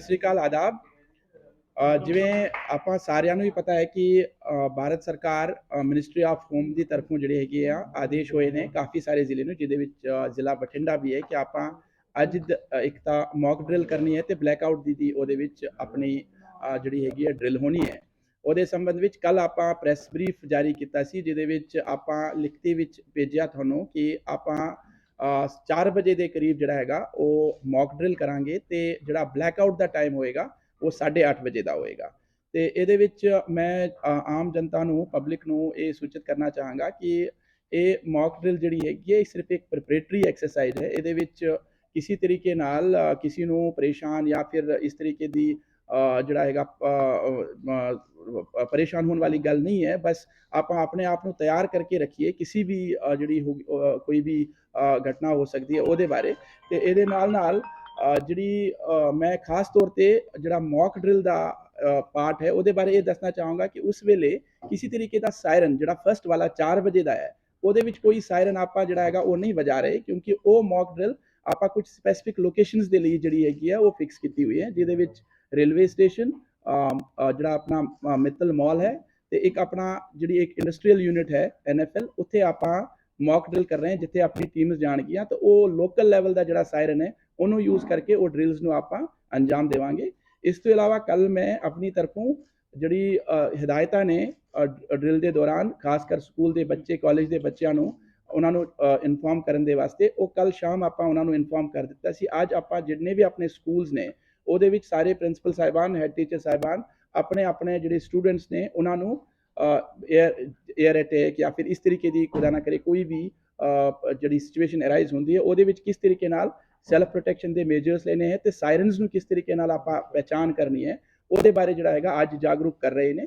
ਸਤਿ ਸ਼੍ਰੀ ਅਕਾਲ ਆਦਾਬ ਜਿਵੇਂ ਆਪਾਂ ਸਾਰਿਆਂ ਨੂੰ ਹੀ ਪਤਾ ਹੈ ਕਿ ਭਾਰਤ ਸਰਕਾਰ ਮਿਨਿਸਟਰੀ ਆਫ ਹੋਮ ਦੀ ਤਰਫੋਂ ਜਿਹੜੇ ਹੈਗੇ ਆ ਆਦੇਸ਼ ਹੋਏ ਨੇ ਕਾਫੀ ਸਾਰੇ ਜ਼ਿਲ੍ਹੇ ਨੂੰ ਜਿਹਦੇ ਵਿੱਚ ਜ਼ਿਲ੍ਹਾ ਬਠਿੰਡਾ ਵੀ ਹੈ ਕਿ ਆਪਾਂ ਅੱਜ ਇੱਕ ਤਾਂ ਮੌਕ ਡਰਿਲ ਕਰਨੀ ਹੈ ਤੇ ਬਲੈਕ ਆਊਟ ਦੀ ਦੀ ਉਹਦੇ ਵਿੱਚ ਆਪਣੀ ਜਿਹੜੀ ਹੈਗੀ ਹੈ ਡਰਿਲ ਹੋਣੀ ਹੈ ਉਹਦੇ ਸੰਬੰਧ ਵਿੱਚ ਕੱਲ ਆਪਾਂ ਪ੍ਰੈਸ ਬਰੀਫ ਜਾਰੀ ਕੀਤਾ ਸੀ ਜਿਹਦੇ ਵਿੱਚ ਆਪਾਂ ਲਿਖਤੀ ਵਿੱਚ ਭੇਜਿਆ ਤੁਹਾਨੂੰ ਕਿ ਆਪਾਂ 4 ਵਜੇ ਦੇ ਕਰੀਬ ਜਿਹੜਾ ਹੈਗਾ, ਉਹ ਮੌਕ ਡਰਿਲ ਕਰਾਂਗੇ ਤੇ ਜਿਹੜਾ ਬਲੈਕ ਆਊਟ ਦਾ ਟਾਈਮ ਹੋਏਗਾ, ਉਹ 8:30 ਵਜੇ ਦਾ ਹੋਏਗਾ। ਤੇ ਇਹਦੇ ਵਿੱਚ ਮੈਂ ਆਮ ਜਨਤਾ ਨੂੰ ਪਬਲਿਕ ਨੂੰ ਇਹ ਸੂਚਿਤ ਕਰਨਾ ਚਾਹਾਂਗਾ ਕਿ ਇਹ ਮੌਕ ਡਰਿਲ ਜਿਹੜੀ ਹੈਗੀ ਹੈ, ਇਹ ਸਿਰਫ ਇੱਕ ਪ੍ਰੀਪਰੇਟਰੀ ਐਕਸਰਸਾਈਜ਼ ਹੈ। ਇਹਦੇ ਵਿੱਚ ਕਿਸੇ ਤਰੀਕੇ ਨਾਲ ਕਿਸੇ ਨੂੰ ਪਰੇਸ਼ਾਨ ਜਾਂ ਫਿਰ ਇਸ ਤਰੀਕੇ ਦੀ ਜਿਹੜਾ ਹੈਗਾ ਪਰੇਸ਼ਾਨ ਹੋਣ ਵਾਲੀ ਗੱਲ ਨਹੀਂ ਹੈ ਬਸ ਆਪਾਂ ਆਪਣੇ ਆਪ ਨੂੰ ਤਿਆਰ ਕਰਕੇ ਰੱਖੀਏ ਕਿਸੇ ਵੀ ਜਿਹੜੀ ਹੋ- ਅ, ਕੋਈ ਵੀ ਘਟਨਾ ਹੋ ਸਕਦੀ ਹੈ ਉਹਦੇ ਬਾਰੇ ਤੇ ਇਹਦੇ ਨਾਲ ਨਾਲ ਜਿਹੜੀ ਮੈਂ ਖਾਸ ਤੌਰ ਤੇ ਜਿਹੜਾ ਮੌਕ ਡਰਿਲ ਦਾ ਪਾਰਟ ਹੈ ਉਹਦੇ ਬਾਰੇ ਇਹ ਦੱਸਣਾ ਚਾਹਾਂਗਾ ਕਿ ਉਸ ਵੇਲੇ ਕਿਸੇ ਤਰੀਕੇ ਦਾ ਸਾਇਰਨ ਜਿਹੜਾ ਫਰਸਟ ਵਾਲਾ 4 ਵਜੇ ਦਾ ਹੈ ਉਹਦੇ ਵਿੱਚ ਕੋਈ ਸਾਇਰਨ ਆਪਾਂ ਜਿਹੜਾ ਹੈਗਾ ਉਹ ਨਹੀਂ ਵਜਾ ਰਹੇ ਕਿਉਂਕਿ ਉਹ ਮੌਕ ਡਰਿਲ ਆਪਾਂ ਕੁਝ ਸਪੈਸੀਫਿਕ ਲੋਕੇਸ਼ਨਸ ਦੇ ਲਈ ਜਿਹੜੀ ਹੈਗੀ ਹੈ ਉਹ ਫਿਕਸ ਕੀਤੀ ਹੋਈ ਹੈ ਜਿਹਦੇ ਵਿੱਚ ਰੇਲਵੇ ਸਟੇਸ਼ਨ ਜਿਹੜਾ ਆਪਣਾ ਮਿੱਤਲ ਮਾਲ ਹੈ ਤੇ ਇੱਕ ਆਪਣਾ ਜਿਹੜੀ ਇੱਕ ਇੰਡਸਟਰੀਅਲ ਯੂਨਿਟ ਹੈ ਐਨਐਫਐਲ ਉੱਥੇ ਆਪਾਂ ਮੌਕ ਡਰਿਲ ਕਰ ਰਹੇ ਹਾਂ, ਜਿੱਥੇ ਆਪਣੀ ਟੀਮਸ ਜਾਣਗੀਆਂ ਤਾਂ ਉਹ ਲੋਕਲ ਲੈਵਲ ਦਾ ਜਿਹੜਾ ਸਾਇਰਨ ਹੈ, ਉਹਨੂੰ ਯੂਜ਼ ਕਰਕੇ ਉਹ ਡਰਿਲਸ ਨੂੰ ਆਪਾਂ ਅੰਜਾਮ ਦੇਵਾਂਗੇ। ਇਸ ਤੋਂ ਇਲਾਵਾ ਕੱਲ ਮੈਂ ਆਪਣੀ ਤਰਫੋਂ ਜਿਹੜੀ ਹਦਾਇਤਾਂ ਨੇ ਡਰਿਲ ਦੇ ਦੌਰਾਨ, ਖਾਸ ਕਰ ਸਕੂਲ ਦੇ ਬੱਚੇ ਕਾਲਜ ਦੇ ਬੱਚਿਆਂ ਨੂੰ, ਉਹਨਾਂ ਨੂੰ ਇਨਫੋਰਮ ਕਰਨ ਦੇ ਵਾਸਤੇ, ਉਹ ਕੱਲ ਸ਼ਾਮ ਆਪਾਂ ਉਹਨਾਂ ਨੂੰ ਇਨਫੋਰਮ ਕਰ ਦਿੱਤਾ ਸੀ। ਅੱਜ ਆਪਾਂ ਜਿੰਨੇ ਵੀ ਆਪਣੇ ਸਕੂਲਸ ਨੇ ਉਹਦੇ ਵਿੱਚ ਸਾਰੇ ਪ੍ਰਿੰਸੀਪਲ ਸਾਹਿਬਾਨ ਹੈਡ ਟੀਚਰ ਸਾਹਿਬਾਨ, ਆਪਣੇ ਆਪਣੇ ਜਿਹੜੇ ਸਟੂਡੈਂਟਸ ਨੇ, ਉਹਨਾਂ ਨੂੰ 에ਅਰ 에ਅਰ ਅਟੈਕ ਜਾਂ ਫਿਰ ਇਸ ਤਰੀਕੇ ਦੀ ਖੁਦਾ ਨਾ ਕਰੇ ਕੋਈ ਵੀ ਜਿਹੜੀ ਸਿਚੁਏਸ਼ਨ ਅਰਾਈਜ਼ ਹੁੰਦੀ ਹੈ, ਉਹਦੇ ਵਿੱਚ ਕਿਸ ਤਰੀਕੇ ਨਾਲ ਸੈਲਫ ਪ੍ਰੋਟੈਕਸ਼ਨ ਦੇ ਮੇਜਰਸ ਲੈਣੇ ਹੈ ਤੇ ਸਾਇਰਨਸ ਨੂੰ ਕਿਸ ਤਰੀਕੇ ਨਾਲ ਆਪਾਂ ਪਹਿਚਾਨ ਕਰਨੀ ਹੈ, ਉਹਦੇ ਬਾਰੇ ਜਿਹੜਾ ਹੈਗਾ ਅੱਜ ਜਾਗਰੂਕ ਕਰ ਰਹੇ ਨੇ।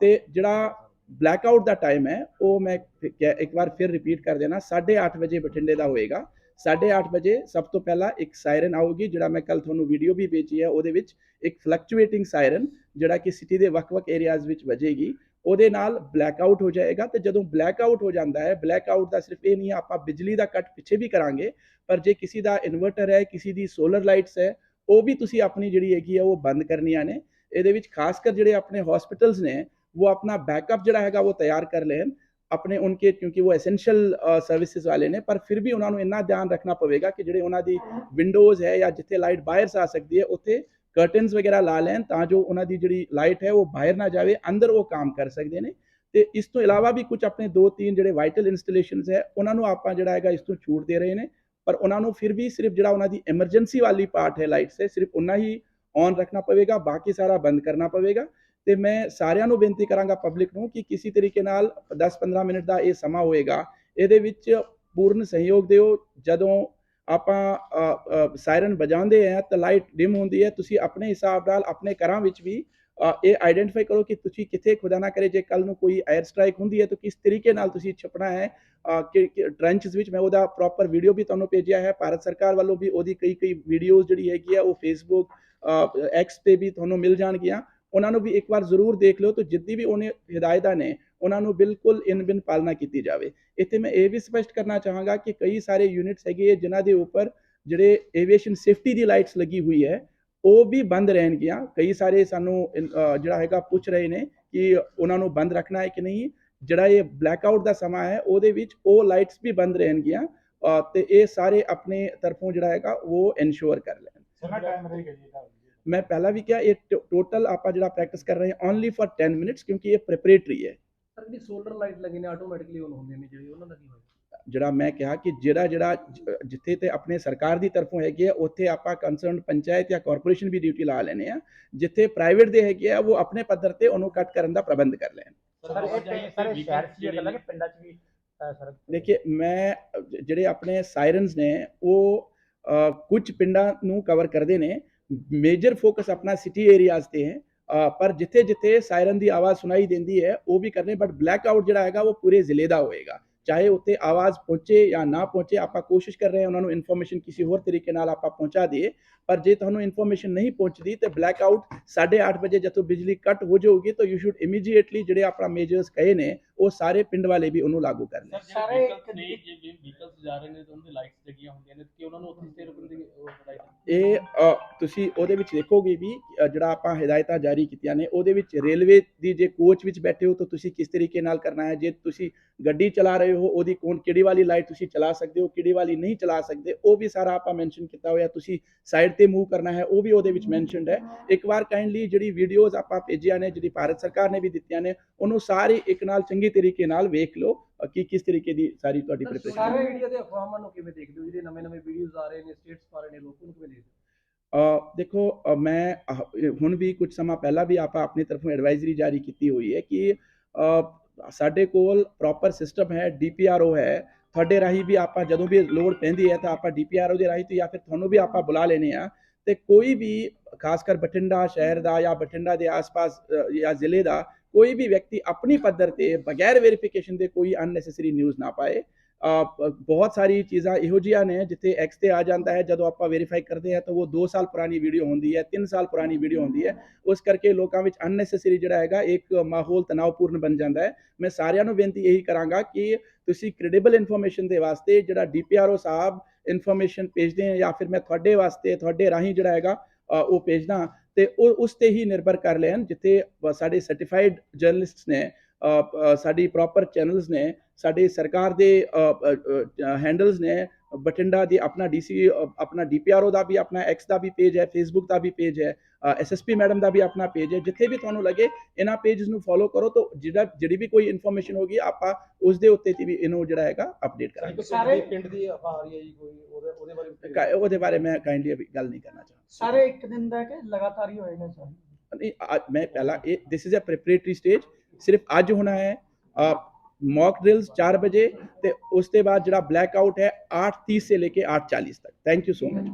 ਤੇ ਜਿਹੜਾ ਬਲੈਕ ਆਊਟ ਦਾ ਟਾਈਮ ਹੈ, ਉਹ ਮੈਂ ਇੱਕ ਵਾਰ ਫਿਰ ਰਿਪੀਟ ਕਰ ਦੇਣਾ 8:30 ਵਜੇ ਬਠਿੰਡੇ ਦਾ ਹੋਏਗਾ। 8:30 ਵਜੇ ਸਭ ਤੋਂ ਪਹਿਲਾਂ ਇੱਕ ਸਾਇਰਨ ਆਊਗੀ, ਜਿਹੜਾ ਮੈਂ ਕੱਲ ਤੁਹਾਨੂੰ ਵੀਡੀਓ ਵੀ ਭੇਜੀ ਹੈ, ਉਹਦੇ ਵਿੱਚ ਇੱਕ ਫਲਕਚੁਏਟਿੰਗ ਸਾਇਰਨ, ਜਿਹੜਾ ਕਿ ਸਿਟੀ ਦੇ ਵੱਖ-ਵੱਖ ਏਰੀਆਜ਼ ਵਿੱਚ ਵੱਜੇਗੀ। ਉਹਦੇ ਨਾਲ ਬਲੈਕ ਆਊਟ ਹੋ ਜਾਏਗਾ ਤੇ ਜਦੋਂ ਬਲੈਕ ਆਊਟ ਹੋ ਜਾਂਦਾ ਹੈ ਬਲੈਕ ਆਊਟ ਦਾ ਸਿਰਫ ਇਹ ਨਹੀਂ ਹੈ, ਆਪਾਂ ਬਿਜਲੀ ਦਾ ਕੱਟ ਪਿੱਛੇ ਵੀ ਕਰਾਂਗੇ, ਪਰ ਜੇ ਕਿਸੇ ਦਾ ਇਨਵਰਟਰ ਹੈ, ਕਿਸੇ ਦੀ ਸੋਲਰ ਲਾਈਟਸ ਹੈ, ਉਹ ਵੀ ਤੁਸੀਂ ਆਪਣੀ ਜਿਹੜੀ ਹੈਗੀ ਹੈ, ਉਹ ਬੰਦ ਕਰਨੀਆਂ ਨੇ। ਇਹਦੇ ਵਿੱਚ ਖਾਸ ਕਰ ਜਿਹੜੇ ਆਪਣੇ ਹਸਪੀਟਲਸ ਨੇ, ਉਹ ਆਪਣਾ ਬੈਕਅਪ ਜਿਹੜਾ ਹੈਗਾ, ਉਹ ਤਿਆਰ ਕਰ ਲੈਣ। ਆਪਣੇ ਉਨਕੇ ਕਿਉਂਕਿ ਉਹ ਐਸੈਂਸ਼ੀਅਲ ਸਰਵਿਸਿਜ਼ ਵਾਲੇ ਨੇ ਪਰ ਫਿਰ ਵੀ ਉਹਨਾਂ ਨੂੰ ਇੰਨਾ ਧਿਆਨ ਰੱਖਣਾ ਪਵੇਗਾ ਕਿ ਜਿਹੜੇ ਉਹਨਾਂ ਦੀ ਵਿੰਡੋਜ਼ ਹੈ ਜਾਂ ਜਿੱਥੇ ਲਾਈਟ ਬਾਹਰ ਆ ਸਕਦੀ ਹੈ ਉੱਥੇ ਕਰਟਨਸ ਵਗੈਰਾ ਲਾ ਲੈਣ ਤਾਂ ਜੋ ਉਹਨਾਂ ਦੀ ਜਿਹੜੀ ਲਾਈਟ ਹੈ ਉਹ ਬਾਹਰ ਨਾ ਜਾਵੇ ਅੰਦਰ ਉਹ ਕੰਮ ਕਰ ਸਕਦੇ ਨੇ ਤੇ ਇਸ ਤੋਂ ਇਲਾਵਾ ਵੀ ਕੁਝ ਆਪਣੇ ਦੋ ਤਿੰਨ ਜਿਹੜੇ ਵਾਈਟਲ ਇੰਸਟਾਲੇਸ਼ਨਸ ਹੈ ਉਹਨਾਂ ਨੂੰ ਆਪਾਂ ਜਿਹੜਾ ਹੈਗਾ ਇਸ ਤੋਂ ਛੂਟ ਦੇ ਰਹੇ ਨੇ ਪਰ ਉਹਨਾਂ ਨੂੰ ਫਿਰ ਵੀ ਸਿਰਫ ਜਿਹੜਾ ਉਹਨਾਂ ਦੀ ਐਮਰਜੈਂਸੀ ਵਾਲੀ ਪਾਰਟ ਹੈ ਲਾਈਟਸ ਹੈ ਸਿਰਫ ਉਹਨਾਂ ਹੀ ਔਨ ਰੱਖਣਾ ਪਵੇਗਾ ਬਾਕੀ ਸਾਰਾ ਬੰਦ ਕਰਨਾ ਪਵੇਗਾ ਤੇ ਮੈਂ ਸਾਰਿਆਂ ਨੂੰ ਬੇਨਤੀ ਕਰਾਂਗਾ ਪਬਲਿਕ ਨੂੰ ਕਿ ਕਿਸੇ ਤਰੀਕੇ ਨਾਲ 10-15 ਮਿੰਟ ਦਾ ਇਹ ਸਮਾਂ ਹੋਏਗਾ, ਇਹਦੇ ਵਿੱਚ ਪੂਰਨ ਸਹਿਯੋਗ ਦਿਓ। ਜਦੋਂ ਆਪਾਂ ਸਾਇਰਨ ਵਜਾਉਂਦੇ ਆ ਤਾਂ ਲਾਈਟ ਡਿਮ ਹੁੰਦੀ ਹੈ, ਤੁਸੀਂ ਆਪਣੇ ਹਿਸਾਬ ਨਾਲ ਆਪਣੇ ਘਰਾਂ ਵਿੱਚ ਵੀ ਇਹ ਆਈਡੈਂਟੀਫਾਈ ਕਰੋ ਕਿ ਤੁਸੀਂ ਕਿੱਥੇ ਖੁਦਾ ਨਾ ਕਰੇ ਜੇ ਕੱਲ ਨੂੰ ਕੋਈ 에ਅਰ ਸਟ੍ਰਾਈਕ ਹੁੰਦੀ ਹੈ ਤਾਂ ਕਿਸ ਤਰੀਕੇ ਨਾਲ ਤੁਸੀਂ ਛਪਣਾ ਹੈ। ਕਿ ਟ੍ਰੈਂਚਸ ਵਿੱਚ ਮੈਂ ਉਹਦਾ ਪ੍ਰੋਪਰ ਵੀਡੀਓ ਵੀ ਤੁਹਾਨੂੰ ਭੇਜਿਆ ਹੈ। ਭਾਰਤ ਸਰਕਾਰ ਵੱਲੋਂ ਵੀ ਉਹਦੀ ਕਈ ਕਈ ਵੀਡੀਓਜ਼ ਜਿਹੜੀ ਹੈਗੀ ਆ ਉਹ ਫੇਸਬੁੱਕ ਐਕਸ ਤੇ ਵੀ ਤੁਹਾਨੂੰ ਮਿਲ ਜਾਣਗੀਆਂ। ਉਹਨਾਂ ਨੂੰ ਵੀ ਇੱਕ ਵਾਰ ਜ਼ਰੂਰ ਦੇਖ ਲਿਓ ਤਾਂ ਜਿੱਦੀ ਵੀ ਉਹਨੇ ਹਦਾਇਤਾਂ ਨੇ ਉਹਨਾਂ ਨੂੰ ਬਿਲਕੁਲ ਇਨ ਬਿਨ ਪਾਲਣਾ ਕੀਤੀ ਜਾਵੇ। ਇੱਥੇ ਮੈਂ ਇਹ ਵੀ ਸਪਸ਼ਟ ਕਰਨਾ ਚਾਹਾਂਗਾ ਕਿ ਕਈ ਸਾਰੇ ਯੂਨਿਟਸ ਹੈਗੇ ਜਿਨ੍ਹਾਂ ਦੇ ਉੱਪਰ ਜਿਹੜੇ ਏਵੀਏਸ਼ਨ ਸੇਫਟੀ ਦੀ ਲਾਈਟਸ ਲੱਗੀ ਹੋਈ ਹੈ ਉਹ ਵੀ ਬੰਦ ਰਹਿਣਗੀਆਂ। ਕਈ ਸਾਰੇ ਸਾਨੂੰ ਜਿਹੜਾ ਹੈਗਾ ਪੁੱਛ ਰਹੇ ਨੇ ਕਿ ਉਹਨਾਂ ਨੂੰ ਬੰਦ ਰੱਖਣਾ ਹੈ ਕਿ ਨਹੀਂ। ਜਿਹੜਾ ਇਹ ਬਲੈਕ ਆਊਟ ਦਾ ਸਮਾਂ ਹੈ ਉਹਦੇ ਵਿੱਚ ਉਹ ਲਾਈਟਸ ਵੀ ਬੰਦ ਰਹਿਣਗੀਆਂ ਤੇ ਇਹ ਸਾਰੇ ਆਪਣੇ ਤਰਫੋਂ ਜਿਹੜਾ ਹੈਗਾ ਉਹ ਇਨਸ਼ੋਰ ਕਰ ਲੈਣ। ਕਿੰਨਾ ਟਾਈਮ ਰਹੇਗਾ ਜੀ ਮੈਂ ਪਹਿਲਾਂ ਵੀ ਕਿਹਾ ਇਹ ਟੋਟਲ ਆਪਾਂ ਜਿਹੜਾ ਪ੍ਰੈਕਟਿਸ ਕਰ ਰਹੇ ਹਾਂ ਓਨਲੀ ਫॉर 10 ਮਿੰਟਸ ਕਿਉਂਕਿ ਇਹ ਪ੍ਰੈਪਰੇਟਰੀ ਹੈ। ਸਰ ਜਿਹੜੀ ਸੋਲਰ ਲਾਈਟ ਲੱਗੀ ਨੇ ਆਟੋਮੈਟਿਕਲੀ ਔਨ ਹੁੰਦੀਆਂ ਨੇ ਜਿਹੜੀ ਉਹਨਾਂ ਦਾ ਕੀ ਹੋਇਆ? ਜਿਹੜਾ ਮੈਂ ਕਿਹਾ ਕਿ ਜਿਹੜਾ ਜਿਹੜਾ ਜਿੱਥੇ ਤੇ ਆਪਣੇ ਸਰਕਾਰ ਦੀ ਤਰਫੋਂ ਹੈਗੇ ਆ ਉੱਥੇ ਆਪਾਂ ਕੰਸਰਨ ਪੰਚਾਇਤ ਜਾਂ ਕਾਰਪੋਰੇਸ਼ਨ ਵੀ ਡਿਊਟੀ ਲਾ ਲੈਣੇ ਆ ਜਿੱਥੇ ਪ੍ਰਾਈਵੇਟ ਦੇ ਹੈਗੇ ਆ ਉਹ ਆਪਣੇ ਪੱਧਰ ਤੇ ਉਹਨੂੰ ਕੱਟ ਕਰਨ ਦਾ ਪ੍ਰਬੰਧ ਕਰ ਲੈਣ। ਸਰ ਇਹ ਪਿੰਡ- ਸਾਰੇ ਸ਼ਹਿਰ 'ਚ ਹੀ ਗੱਲ ਹੈ ਕਿ ਪਿੰਡਾਂ 'ਚ ਵੀ ਅ, ਸਰ? ਦੇਖਿਏ ਮੈਂ ਜਿਹੜੇ ਆਪਣੇ ਸਾਇਰਨਸ ਨੇ ਉਹ ਕੁਝ ਪਿੰਡਾਂ ਨੂੰ ਕਵਰ ਕਰਦੇ ਨੇ ਮੇਜਰ ਫੋਕਸ ਆਪਣਾ ਸਿਟੀ ਏਰੀਆਜ਼ ਤੇ ਹੈ ਪਰ ਜਿੱਥੇ ਜਿੱਥੇ ਸਾਇਰਨ ਦੀ ਆਵਾਜ਼ ਸੁਣਾਈ ਦਿੰਦੀ ਹੈ ਉਹ ਵੀ ਕਰਨੇ ਬਟ ਬਲੈਕ ਆਊਟ ਜਿਹੜਾ ਹੈਗਾ ਉਹ ਪੂਰੇ ਜ਼ਿਲ੍ਹੇ ਦਾ ਹੋਏਗਾ ਚਾਹੇ ਉੱਥੇ ਆਵਾਜ਼ ਪਹੁੰਚੇ ਜਾਂ ਨਾ ਪਹੁੰਚੇ ਆਪਾਂ ਕੋਸ਼ਿਸ਼ ਕਰ ਰਹੇ ਹਾਂ ਉਹਨਾਂ ਨੂੰ ਇਨਫੋਰਮੇਸ਼ਨ ਕਿਸੇ ਹੋਰ ਤਰੀਕੇ ਨਾਲ ਆਪਾਂ ਪਹੁੰਚਾ ਦਈਏ ਪਰ ਜੇ ਤੁਹਾਨੂੰ ਇਨਫੋਰਮੇਸ਼ਨ ਨਹੀਂ ਪਹੁੰਚਦੀ ਤੇ ਬਲੈਕ ਆਊਟ 8:30 ਵਜੇ ਜਦੋਂ ਬਿਜਲੀ ਕੱਟ ਹੋ ਜਾਊਗੀ ਤਾਂ ਯੂ ਸ਼ੁੱਡ ਇਮੀਡੀਏਟਲੀ ਜਿਹੜੇ ਆਪਣਾ ਮੇਜਰਸ ਕਹੇ ਨੇ ਉਹ ਸਾਰੇ ਪਿੰਡ ਵਾਲੇ ਵੀ ਉਹਨੂੰ ਲਾਗੂ ਕਰ ਲੈਣ ਸਰ ਨੇ ਜੇ ਵੀ ਵਹੀਕਲਸ ਜਾ ਰਹੇ ਨੇ ਤਾਂ ਉਹਦੇ ਲਾਈਟਸ ਲੱਗੀਆਂ ਹੁੰਦੀਆਂ ਨੇ ਕਿ ਉਹਨਾਂ ਨੂੰ ਉੱਥੇ ਸਟੇ ਰੁਕਣ ਦੀ? ਇਹ ਤੁਸੀਂ ਉਹਦੇ ਵਿੱਚ ਦੇਖੋਗੇ ਵੀ ਜਿਹੜਾ ਆਪਾਂ ਹਦਾਇਤਾਂ ਜਾਰੀ ਕੀਤੀਆਂ ਨੇ ਉਹਦੇ ਵਿੱਚ ਰੇਲਵੇ ਦੀ ਜੇ ਕੋਚ ਵਿੱਚ ਬੈਠੇ ਹੋ ਤਾਂ ਤੁਸੀਂ ਕਿਸ ਤਰੀਕੇ ਨਾਲ ਕਰਨਾ ਹੈ? ਜੇ ਤੁਸੀਂ ਗੱਡੀ ਚਲਾ ਰਹੇ ਹੋ ਉਹਦੀ ਕੌਣ ਕਿਹੜੀ ਵਾਲੀ ਲਾਈਟ ਤੁਸੀਂ ਚਲਾ ਸਕਦੇ ਹੋ ਕਿਹੜੀ ਵਾਲੀ ਨਹੀਂ ਚਲਾ ਸਕਦੇ ਉਹ ਵੀ ਸਾਰਾ ਆਪਾਂ ਮੈਂਸ਼ਨ ਕੀਤਾ ਹੋਇਆ ਤੁਸੀਂ ਸਾਈਡ ਤੇ ਮੂਵ ਕਰਨਾ ਹੈ ਉਹ ਵੀ ਉਹਦੇ ਵਿੱਚ ਮੈਂਸ਼ਨਡ ਹੈ। ਇੱਕ ਵਾਰ ਕਾਈਂਡਲੀ ਜਿਹੜੀ ਵੀਡੀਓਜ਼ ਆਪਾਂ ਭੇਜੀਆਂ ਨੇ ਜਿਹੜੀ ਭਾਰਤ ਸਰਕਾਰ ਨੇ ਵੀ ਦਿੱਤੀਆਂ ਨੇ ਉਹਨੂੰ ਸਾਰੀ ਇੱਕ ਨਾਲ ਚੰਗੀ ਤਰੀਕੇ ਨਾਲ ਵੇਖ ਲਓ ਕਿ ਕਿਸ ਤਰੀਕੇ ਦੀ ਸਾਰੀ ਤੁਹਾਡੀ ਪ੍ਰੈਪਰੇਸ਼ਨ ਸਾਰੇ ਮੀਡੀਆ ਦੇ ਅਫਵਾਹਾਂ ਨੂੰ ਕਿਵੇਂ ਦੇਖਦੇ ਹੋ ਜਿਹੜੇ ਨਵੇਂ ਨਵੇਂ ਵੀਡੀਓਜ਼ ਆ ਰਹੇ ਨੇ ਸਟੇਟਸ ਪਾ ਰਹੇ ਨੇ ਲੋਕਾਂ ਨੂੰ ਕਿਵੇਂ ਦੇਖਦੇ ਹੋ? ਦੇਖੋ ਮੈਂ ਹੁਣ ਵੀ ਕੁਝ ਸਮਾਂ ਪਹਿਲਾਂ ਵੀ ਆਪਾਂ ਆਪਣੀ ਤਰਫੋਂ ਐਡਵਾਈਜ਼ਰੀ ਜਾਰੀ ਕੀਤੀ ਹੋਈ ਹੈ ਕਿ ਸਾਡੇ ਕੋਲ ਪ੍ਰੋਪਰ ਸਿਸਟਮ ਹੈ ਡੀਪੀਆਰਓ ਹੈ। ਤੁਹਾਡੇ ਰਾਹੀਂ ਵੀ ਆਪਾਂ ਜਦੋਂ ਵੀ ਲੋੜ ਪੈਂਦੀ ਹੈ ਤਾਂ ਆਪਾਂ ਡੀਪੀਆਰਓ ਦੇ ਰਾਹੀਂ ਤੋਂ ਜਾਂ ਫਿਰ ਤੁਹਾਨੂੰ ਵੀ ਆਪਾਂ ਬੁਲਾ ਲੈਨੇ ਆ ਤੇ ਕੋਈ ਵੀ ਖਾਸ ਕਰ ਬਠਿੰਡਾ ਸ਼ਹਿਰ ਦਾ ਜਾਂ ਬਠਿੰਡਾ ਦੇ ਆਸ-ਪਾਸ ਜਾਂ ਜ਼ਿਲ੍ਹੇ ਦਾ ਕੋਈ ਵੀ ਵਿਅਕਤੀ ਆਪਣੀ ਪੱਧਰ ਤੇ ਬਗੈਰ ਵੈਰੀਫਿਕੇਸ਼ਨ ਦੇ ਕੋਈ ਅਨਨੈਸੈਸਰੀ ਨਿਊਜ਼ ਨਾ ਪਾਏ ਬਹੁਤ ਸਾਰੀ ਚੀਜ਼ਾਂ ਇਹੋ ਜਿਹੀਆਂ ਨੇ ਜਿੱਥੇ ਐਕਸ ਤੇ ਆ ਜਾਂਦਾ ਹੈ ਜਦੋਂ ਆਪਾਂ ਵੈਰੀਫਾਈ ਕਰਦੇ ਹਾਂ ਤਾਂ ਉਹ 2 ਸਾਲ ਪੁਰਾਣੀ ਵੀਡੀਓ ਹੁੰਦੀ ਹੈ 3 ਸਾਲ ਪੁਰਾਣੀ ਵੀਡੀਓ ਹੁੰਦੀ ਹੈ ਉਸ ਕਰਕੇ ਲੋਕਾਂ ਵਿੱਚ ਅਨਨੈਸੈਸਰੀ ਜਿਹੜਾ ਹੈਗਾ ਇੱਕ ਮਾਹੌਲ ਤਣਾਅਪੂਰਨ ਬਣ ਜਾਂਦਾ ਹੈ ਮੈਂ ਸਾਰਿਆਂ ਨੂੰ ਬੇਨਤੀ ਇਹੀ ਕਰਾਂਗਾ ਕਿ ਤੁਸੀਂ ਕ੍ਰੈਡੀਬਲ ਇਨਫੋਰਮੇਸ਼ਨ ਦੇ ਵਾਸਤੇ ਜਿਹੜਾ ਡੀਪੀਆਰਓ ਸਾਹਿਬ ਇਨਫੋਰਮੇਸ਼ਨ ਭੇਜਦੇ ਆ ਜਾਂ ਫਿਰ ਮੈਂ ਤੁਹਾਡੇ ਵਾਸਤੇ ਤੁਹਾਡੇ ਰਾਹੀਂ ਜਿਹੜਾ ਹੈਗਾ ਉਹ ਭੇਜਦਾ ਤੇ ਉਹ ਉਸ ਤੇ ਹੀ ਨਿਰਭਰ ਕਰ ਲੈਣ ਜਿੱਥੇ ਸਾਡੇ ਸਰਟੀਫਾਈਡ ਜਰਨਲਿਸਟਸ ਨੇ ਸਾਡੀ ਪ੍ਰੋਪਰ ਚੈਨਲਸ ਨੇ, ਸਾਡੇ ਸਰਕਾਰ ਦੇ ਹੈਂਡਲਸ ਨੇ ਬਠਿੰਡਾ ਦੀ ਆਪਣਾ ਡੀਸੀ ਆਪਣਾ ਡੀਪੀਆਰਓ ਦਾ ਵੀ ਆਪਣਾ ਐਕਸ ਦਾ ਵੀ ਪੇਜ ਹੈ ਫੇਸਬੁੱਕ ਦਾ ਵੀ ਪੇਜ ਹੈ ਐਸਐਸਪੀ ਮੈਡਮ ਦਾ ਵੀ ਆਪਣਾ ਪੇਜ ਹੈ ਜਿੱਥੇ ਵੀ ਤੁਹਾਨੂੰ ਲੱਗੇ ਇਹਨਾਂ ਪੇਜਸ ਨੂੰ ਫੋਲੋ ਕਰੋ ਤਾਂ ਜਿਹੜਾ ਜਿਹੜੀ ਵੀ ਕੋਈ ਇਨਫੋਰਮੇਸ਼ਨ ਹੋਗੀ ਆਪਾਂ ਉਸ ਦੇ ਉੱਤੇ ਤੇ ਵੀ ਇਹਨੂੰ ਜਿਹੜਾ ਹੈਗਾ ਅਪਡੇਟ ਕਰਾਂਗੇ। ਸਾਰੇ ਪਿੰਡ ਦੀ ਆ ਰਹੀ ਹੈ ਜੀ ਕੋਈ ਉਹਦੇ ਉਹਦੇ ਬਾਰੇ ਉਹਦੇ ਬਾਰੇ ਮੈਂ ਕਾਈਂਡਲੀ ਅਭੀ ਗੱਲ ਨਹੀਂ ਕਰਨਾ ਚਾਹੁੰਦਾ। ਸਾਰੇ ਇੱਕ ਦਿਨ ਦਾ ਕਿ ਲਗਾਤਾਰ ਹੀ ਹੋਏਗਾ ਸਰ? ਨਹੀਂ ਅੱਜ ਮੈਂ ਪਹਿਲਾਂ ਇਹ this is a preparatory stage ਸਿਰਫ ਅੱਜ ਹੋਣਾ ਹੈ मॉक ड्रिल्स चार बजे तो उसके बाद जो ब्लैकआउट है आठ तीस से लेके आठ चालीस तक थैंक यू सो मच